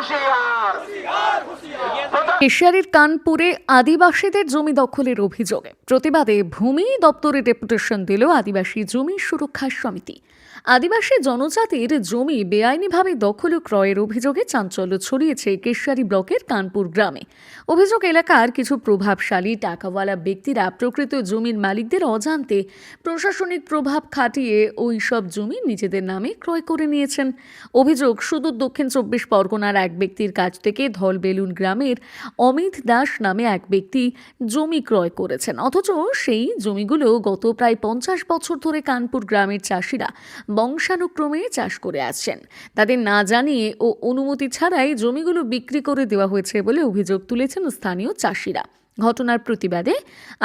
হুঁশিয়ার এশিয়ারির কানপুরে আদিবাসীদের জমি দখলের অভিযোগে প্রতিবাদে ভূমি দপ্তরে ডেপুটেশন দিল আদিবাসী জমি সুরক্ষা সমিতি। আদিবাসী জনজাতির জমি বেআইনিভাবে দখল ও ক্রয়ের অভিযোগে চাঞ্চল্য ছড়িয়েছে কেশিয়ারি ব্লকের কানপুর গ্রামে। অভিযোগ, এলাকার কিছু প্রভাবশালী টাকাওয়ালা ব্যক্তিরা প্রকৃত জমির মালিকদের অজান্তে প্রশাসনিক প্রভাব খাটিয়ে ওই সব জমি নিজেদের নামে ক্রয় করে নিয়েছেন। অভিযোগ, সুদূর দক্ষিণ চব্বিশ পরগনার এক ব্যক্তির কাছ থেকে ধলবেলুন গ্রামের অমিত দাস নামে এক ব্যক্তি জমি ক্রয় করেছেন। অথচ সেই জমিগুলো গত প্রায় পঞ্চাশ বছর ধরে কানপুর গ্রামের চাষিরা বংশানুক্রমে চাষ করে আসছেন। তাদের না জানিয়ে ও অনুমতি ছাড়াই জমিগুলো বিক্রি করে দেওয়া হয়েছে বলে অভিযোগ তুলেছেন স্থানীয় চাষিরা। ঘটনার প্রতিবাদে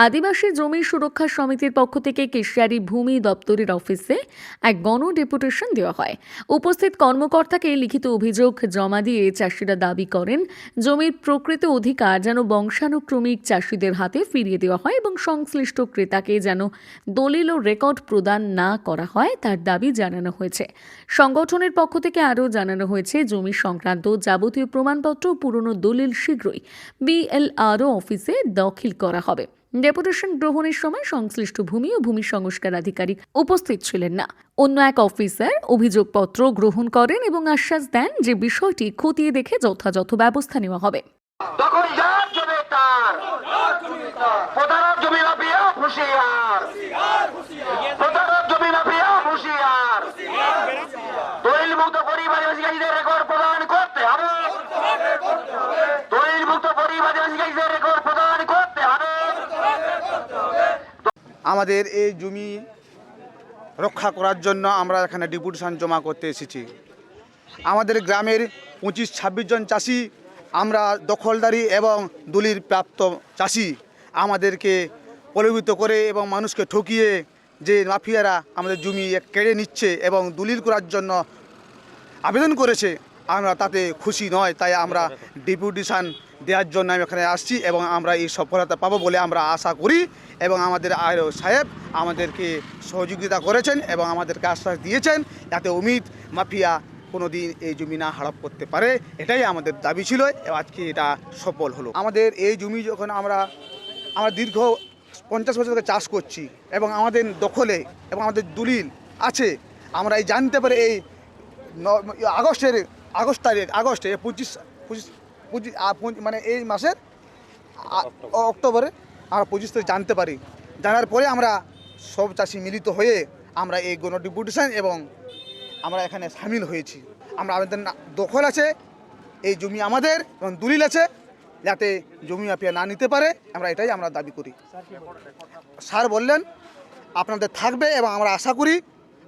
আদিবাসী জমি সুরক্ষা সমিতির পক্ষ থেকে কেশিয়ারি ভূমি দপ্তরের অফিসে এক গণ ডেপুটেশন দেওয়া হয়। উপস্থিত কর্মকর্তাকে লিখিত অভিযোগ জমা দিয়ে চাষিরা দাবি করেন, জমির প্রকৃত অধিকার যেন বংশানুক্রমিক চাষিদের হাতে ফিরিয়ে দেওয়া হয় এবং সংশ্লিষ্ট ক্রেতাকে যেন দলিল ও রেকর্ড প্রদান না করা হয় তার দাবি জানানো হয়েছে। সংগঠনের পক্ষ থেকে আরও জানানো হয়েছে, জমি সংক্রান্ত যাবতীয় প্রমাণপত্র পুরনো দলিল শীঘ্রই বিএলআরও অফিসে দাখিল করা হবে। ডেপুটেশন গ্রহণের সময় সংশ্লিষ্ট ভূমি ও ভূমি সংস্কার আধিকারিক উপস্থিত ছিলেন না। অন্য এক অফিসার অভিযোগপত্র গ্রহণ করেন এবং আশ্বাস দেন যে বিষয়টি খতিয়ে দেখে যথাযথ ব্যবস্থা নেওয়া হবে যার জমি তার প্রতারক জমি মাফিয়া হুঁশিয়ার প্রতারক জমি মাফিয়া হুঁশিয়ার দলিল মুক্ত পরিবার আদিবাসীদের রেকর্ড প্রদান করতে হবে দলিল মুক্ত পরিবার আদিবাসীদের রেকর্ড প্রদান করতে হবে আমাদের এই জমি রক্ষা করার জন্য আমরা এখানে ডিপুটেশন জমা করতে এসেছি। আমাদের গ্রামের পঁচিশ, ছাব্বিশ জন চাষি, আমরা দখলদারি এবং দলিল প্রাপ্ত চাষি আমাদেরকে প্রলোভিত করে এবং মানুষকে ঠকিয়ে যে মাফিয়ারা আমাদের জমি কেড়ে নিচ্ছে এবং দলিল করার জন্য আবেদন করেছে, আমরা তাতে খুশি নয়, তাই আমরা ডেপুটেশন দেওয়ার জন্য আমি এখানে আসছি এবং আমরা এই সফলতা পাবো বলে আমরা আশা করি এবং আমাদের আয়ো সাহেব আমাদেরকে সহযোগিতা করেছেন এবং আমাদেরকে আশ্বাস দিয়েছেন যাতে অমিত মাফিয়া কোনো দিন এই জমি না হারাপ করতে পারে। এটাই আমাদের দাবি ছিল। আজকে এটা সফল হলো। আমাদের এই জমি যখন আমরা আমরা দীর্ঘ পঞ্চাশ বছর ধরে চাষ করছি এবং আমাদের দখলে এবং আমাদের দলিল আছে, আমরা এই জানতে পারি এই আগস্টের, আগস্ট তারিখ, আগস্টে পঁচিশ পঁচিশ মানে এই মাসের অক্টোবরে আমরা পঁচিশ তারিখ জানতে পারি। জানার পরে আমরা সব চাষি মিলিত হয়ে আমরা এই গণ ডিপুটেশন এবং আমরা এখানে সামিল হয়েছি। আমরা আমাদের না- দখল আছে এই জমি আমাদের এবং দলিল আছে যাতে জমি মাফিয়া না নিতে পারে আমরা এটাই আমরা দাবি করি। স্যার বললেন আপনাদের থাকবে এবং আমরা আশা করি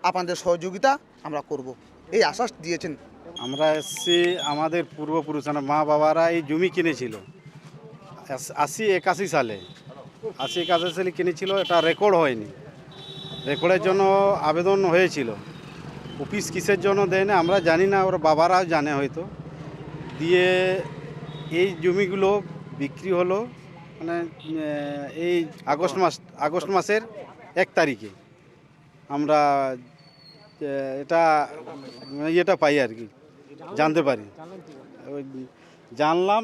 আপনাদের সহযোগিতা আমরা করব। এই আশ্বাস দিয়েছেন। আমরা এসছি আমাদের পূর্বপুরুষ মানে মা বাবারা এই জমি কিনেছিল। আশি একাশি সালে। আশি একাশি সালে কিনেছিল, এটা রেকর্ড হয়নি। রেকর্ডের জন্য আবেদন হয়েছিল। অফিস কিসের জন্য দেয় না, আমরা জানি না, ওর বাবারা জানে হয়তো। দিয়ে এই জমিগুলো বিক্রি হলো মানে এই আগস্ট মাস আগস্ট মাসের এক তারিখে। আমরা এটা মানে ইয়েটা পাই আর কি, জানতে পারি। জানলাম,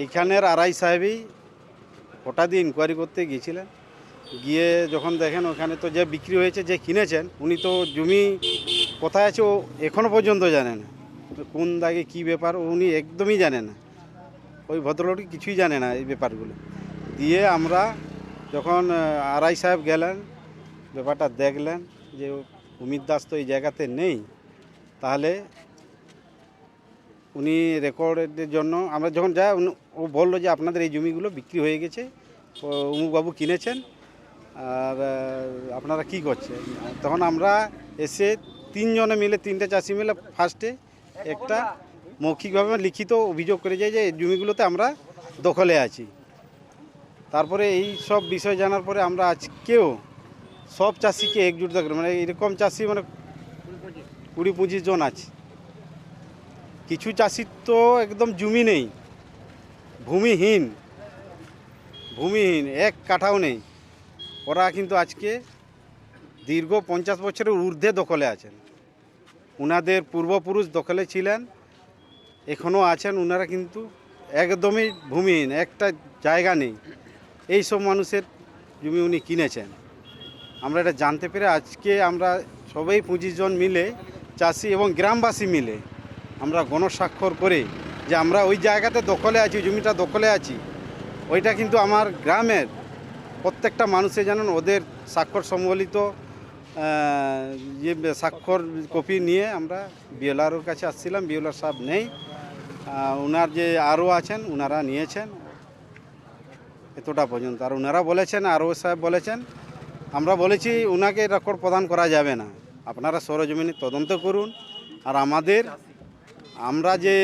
এইখানের আড়াই সাহেবই হঠাৎ ইনকোয়ারি করতে গিয়েছিলেন। গিয়ে যখন দেখেন ওখানে তো যে বিক্রি হয়েছে, যে কিনেছেন, উনি তো জমি কোথায় আছে ও এখনও পর্যন্ত জানে না। কোন দাগে কী ব্যাপার উনি একদমই জানে না। ওই ভদ্রলোকটি কিছুই জানে না এই ব্যাপারগুলো। দিয়ে আমরা যখন আড়াই সাহেব গেলেন, ব্যাপারটা দেখলেন যে অমিত দাস তো এই জায়গাতে নেই, তাহলে উনি রেকর্ডের জন্য, আমরা যখন যাই ও বলল যে আপনাদের এই জমিগুলো বিক্রি হয়ে গেছে অমুকবাবু কিনেছেন, আর আপনারা কি করছেন? তখন আমরা এসে তিনজনে মিলে, তিনটে চাষি মিলে ফার্স্টে একটা মৌখিকভাবে লিখিত অভিযোগ করে যাই যে এই জমিগুলোতে আমরা দখলে আছি। তারপরে এই সব বিষয় জানার পরে আমরা আজকেও সব চাষিকে একজুট করে মানে এরকম চাষি মানে কুড়ি পঁচিশ জন আছে। কিছু চাষির তো একদম জমি নেই। ভূমিহীন। ভূমিহীন, এক কাঠাও নেই। ওরা কিন্তু আজকে দীর্ঘ পঞ্চাশ বছরের ঊর্ধ্বে দখলে আছেন। ওনাদের পূর্বপুরুষ দখলে ছিলেন এখনও আছেন ওনারা কিন্তু একদমই ভূমিহীন, একটা জায়গা নেই। এই সব মানুষের জমি উনি কিনেছেন। আমরা এটা জানতে পেরে আজকে আমরা সবাই জন মিলে, চাষি এবং গ্রামবাসী মিলে আমরা গণস্বাক্ষর করে যে আমরা ওই জায়গাতে দখলে আছি জমিটা দখলে আছি, ওইটা কিন্তু আমার গ্রামের প্রত্যেকটা মানুষে জানেন ওদের স্বাক্ষর সম্বলিত যে স্বাক্ষর কপি নিয়ে আমরা বিএলআরওর কাছে আসছিলাম, বিএলআর সাহেব নেই ওনার যে আরও আছেন ওনারা নিয়েছেন, এতটা পর্যন্ত। আর ওনারা বলেছেন, আরও সাহেব বলেছেন আমরা বলেছি ওনাকে রেকর্ড প্রদান করা যাবে না। আপনারা সরজমিনে তদন্ত করুন আর আমাদের, আমরা যে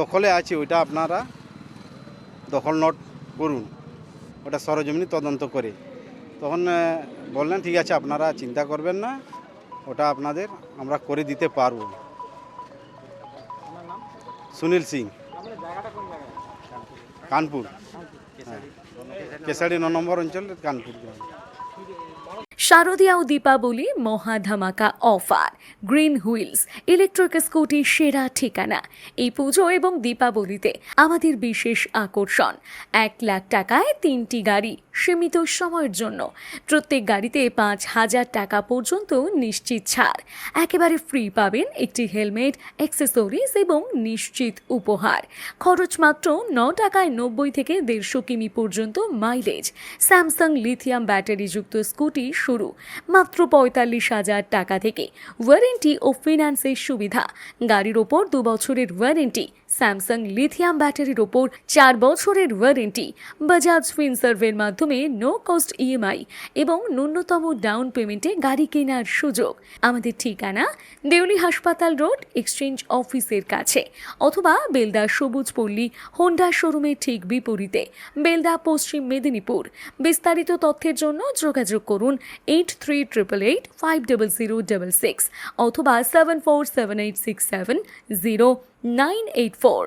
দখলে আছি ওইটা আপনারা দখল নোট করুন। ওটা সরজমিনি তদন্ত করে। তখন বললেন, ঠিক আছে, আপনারা চিন্তা করবেন না। ওটা আপনাদের আমরা করে দিতে পারব। সুনীল সিং। কানপুর। হ্যাঁ। কেশারি ন নম্বর অঞ্চল কানপুর শারদীয়া ও দীপাবলি মহা ধামাকা offer. Green Wheels electric scooty সেরা ঠিকানা। এই পুজো এবং দীপাবলিতে আমাদের বিশেষ আকর্ষণ। এক লাখ টাকায় তিনটি গাড়ি। সীমিত সময়ের জন্য। প্রত্যেক গাড়িতে পাঁচ হাজার টাকা পর্যন্ত নিশ্চিত ছাড়। একেবারে ফ্রি পাবেন একটি হেলমেট অ্যাক্সেসরিজ এবং নিশ্চিত উপহার। খরচ মাত্র ন টাকায় নব্বই থেকে দেড়শো কিমি পর্যন্ত মাইলেজ স্যামসাং লিথিয়াম ব্যাটারিযুক্ত স্কুটি শুরু। মাত্র পঁয়তাল্লিশ হাজার টাকা থেকে ওয়ারেন্টি ও ফিনান্সের সুবিধা। গাড়ির ওপর দু বছরের ওয়ারেন্টি স্যামসাং লিথিয়াম ব্যাটারির ওপর চার বছরের ওয়ারেন্টি বাজাজ ফিনসার্ভের মাধ্যমে নো কস্ট ইএমআই এবং ন্যূনতম ডাউন পেমেন্টে গাড়ি কেনার সুযোগ। আমাদের ঠিকানা দেউলি হাসপাতাল রোড এক্সচেঞ্জ অফিসের কাছে, অথবা বেলদা সবুজ পল্লী হোন্ডা শোরুমের ঠিক বিপরীতে, বেলদা পশ্চিম মেদিনীপুর। বিস্তারিত তথ্যের জন্য যোগাযোগ করুন eight three triple eight five double zero double six অথবা seven four seven eight six seven zero nine eight four